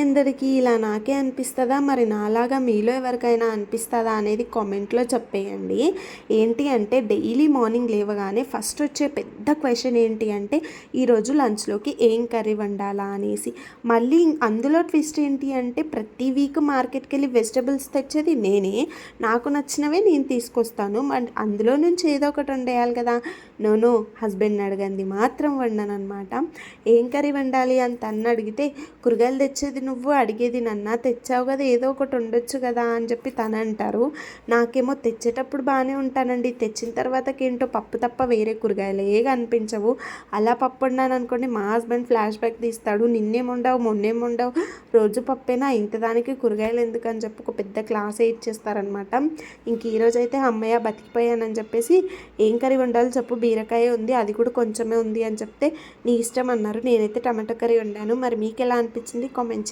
అందరికీ ఇలా నాకే అనిపిస్తుందా? మరి నాలాగా మీలో ఎవరికైనా అనిపిస్తుందా అనేది కామెంట్లో చెప్పేయండి. ఏంటి అంటే డైలీ మార్నింగ్ లేవగానే ఫస్ట్ వచ్చే పెద్ద క్వశ్చన్ ఏంటి అంటే ఈరోజు లంచ్లోకి ఏం కర్రీ వండాలా అనేసి. మళ్ళీ అందులో ట్విస్ట్ ఏంటి అంటే ప్రతి వీక్ మార్కెట్కి వెళ్ళి వెజిటబుల్స్ తెచ్చేది నేనే. నాకు నచ్చినవే నేను తీసుకొస్తాను. అందులో నుంచి ఏదో ఒకటి వండేయాలి కదా. నోను హస్బెండ్ అడగంది మాత్రం వండను అనమాట ఏం కర్రీ వండాలి అని తన్ను అడిగితే కూరగాయలు తెచ్చేది నువ్వు అడిగేది నన్న తెచ్చావు కదా ఏదో ఒకటి ఉండొచ్చు కదా అని చెప్పి తను అంటారు. నాకేమో తెచ్చేటప్పుడు బాగానే ఉంటానండి. తెచ్చిన తర్వాతకేంటో పప్పు తప్ప వేరే కూరగాయలు ఏ కనిపించవు. అలా పప్పు ఉన్నాను అనుకోండి మా హస్బెండ్ ఫ్లాష్ బ్యాక్ తీస్తాడు. నిన్నేం ఉండవు ఉండవు రోజు పప్పేనా? ఇంత దానికి కూరగాయలు ఎందుకు అని చెప్పి ఒక పెద్ద క్లాసే ఇచ్చేస్తారనమాట ఇంక ఈరోజు అయితే అమ్మయ్య బతికిపోయానని చెప్పేసి ఏం కర్రీ వండాలో చెప్పు బీరకాయ ఉంది అది కూడా కొంచెమే ఉంది అని చెప్తే నీ ఇష్టం అన్నారు. నేనైతే టమాటో కర్రీ వండాను. మరి మీకు ఎలా అనిపించింది? కామెంట్ చేయండి.